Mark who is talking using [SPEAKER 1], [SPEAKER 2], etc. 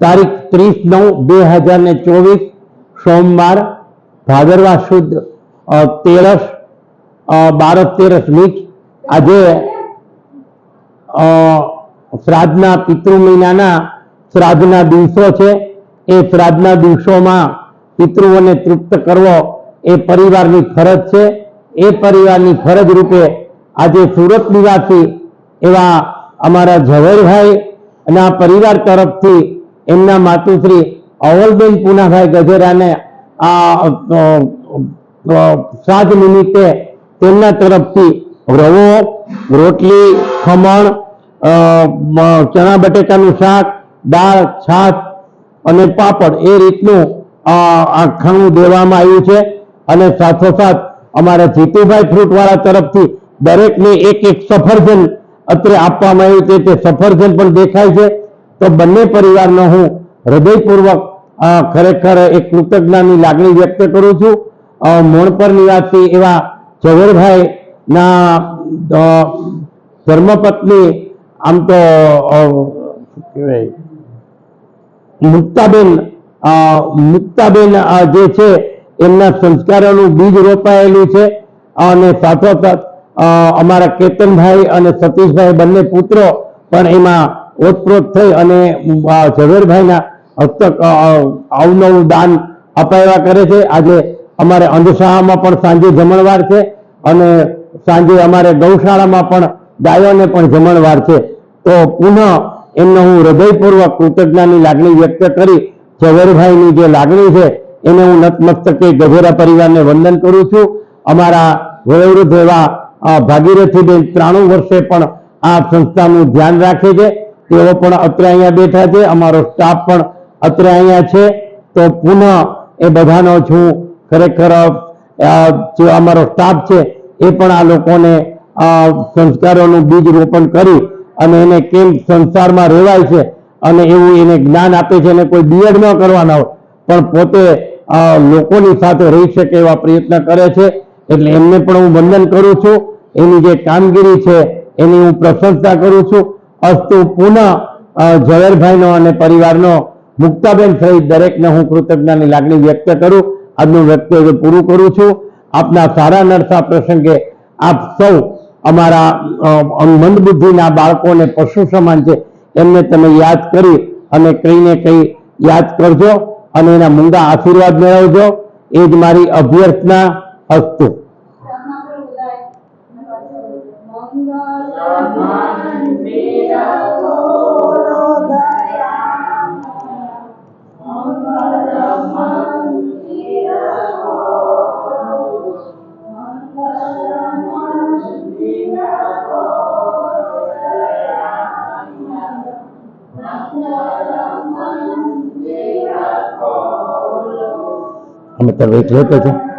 [SPEAKER 1] તારીખ ત્રીસ નવ બે હજાર ને ચોવીસ, સોમવાર, ભાદરવા સુદ તેરસ બારસ તેરસ વીસ, આજે શ્રાદ્ધના પિતૃ મહિનાના શ્રાદ્ધના દિવસો છે. એ શ્રાદ્ધના દિવસોમાં પિતૃઓને તૃપ્ત કરવો એ પરિવારની ફરજ છે. એ પરિવારની ફરજ રૂપે આજે સુરત નિવાસી એવા અમારા ઝવેરભાઈ અને આ પરિવાર તરફથી એમના માતુશ્રી અવલબેન પુનાભાઈ ગજેરાને આ શ્રાદ્ધ નિમિત્તે તેમના તરફથી રવો, રોટલી, ખમણ ચણા બટેકાનું શાક, દાળ, છાશ અને પાપડ એ રીતનું આ દેવામાં આવ્યું છે. અને સાથોસાથ અમારા જીતુભાઈ ફ્રૂટવાળા તરફથી દરેકને એક એક સફરજન અત્રે આપવામાં આવ્યું છે. તે સફરજન પણ દેખાય છે. તો બંને પરિવારનો હું હૃદયપૂર્વક ખરેખર એક કૃતજ્ઞાની લાગણી વ્યક્ત કરું છું. મોણપર નિવાસી એવા ઝવેરભાઈ ના ધર્મપત્ની, આમ તો મુક્તાબેન મુક્તાબેન જે છે, એમના સંસ્કારોનું બીજ રોપાયેલું છે. અને સાથોસાથ અમારા કેતનભાઈ અને સતીશભાઈ બંને પુત્રો પણ એમાં ઓતપ્રોત થઈ અને ઝવેરભાઈના હસ્તક અવનવું દાન અપાવ્યા કરે છે. આજે અમારે અંધશાળામાં પણ સાંજે જમણવાર છે અને સાંજે અમારે ગૌશાળામાં પણ ગાયોને પણ જમણવાર છે. તો પુનઃ એમનો હું હૃદયપૂર્વક કૃતજ્ઞાની લાગણી વ્યક્ત કરી, ઝવેરભાઈની જે લાગણી છે એને હું નતમસ્તકે ગજેરા પરિવારને વંદન કરું છું. અમારા વયોવૃદ્ધ એવા ભાગીરથીબેન ત્રાણું વર્ષે પણ આ સંસ્થાનું ધ્યાન રાખે છે. તેઓ પણ અત્રે અહીંયા બેઠા છે, અમારો સ્ટાફ પણ અત્રે અહીંયા છે. તો પુનઃ એ બધાનો છું ખરેખર જે અમારો સ્ટાફ છે, એ પણ આ લોકોને સંસ્કારોનું બીજ રોપણ કરી અને એને કેમ સંસારમાં રહેવાય છે અને એવું એને જ્ઞાન આપે છે અને કોઈ બીએડ ન કરવાના હોય, પણ પોતે લોકોની સાથે રહી શકે એવા પ્રયત્ન કરે છે. એટલે એમને પણ હું વંદન કરું છું. એની જે કામગીરી છે, એની હું પ્રશંસા કરું છું. અસ્તુ પુનઃ ઝવેરભાઈનો અને પરિવારનો, મુક્તાબેન સહિત દરેકને હું કૃતજ્ઞતાની લાગણી વ્યક્ત કરું. આજનું વ્યક્તિત્વ પૂરું કરું છું. આપના સારા નરસા પ્રસંગે આપ સૌ અમારા મંદબુદ્ધિના બાળકોને પશુ સમાન છે, એમને તમે યાદ કરી અને કંઈને કંઈ યાદ કરજો અને એના મૂંગા આશીર્વાદ મેળવજો. એ જ મારી અભ્યર્થના मंगल मेरा खोलो दया मंगल मन
[SPEAKER 2] मेरा खोलो मंगल मन मेरा खोलो दया मंगल मन मेरा खोलो
[SPEAKER 1] हमें तब एक लेते थे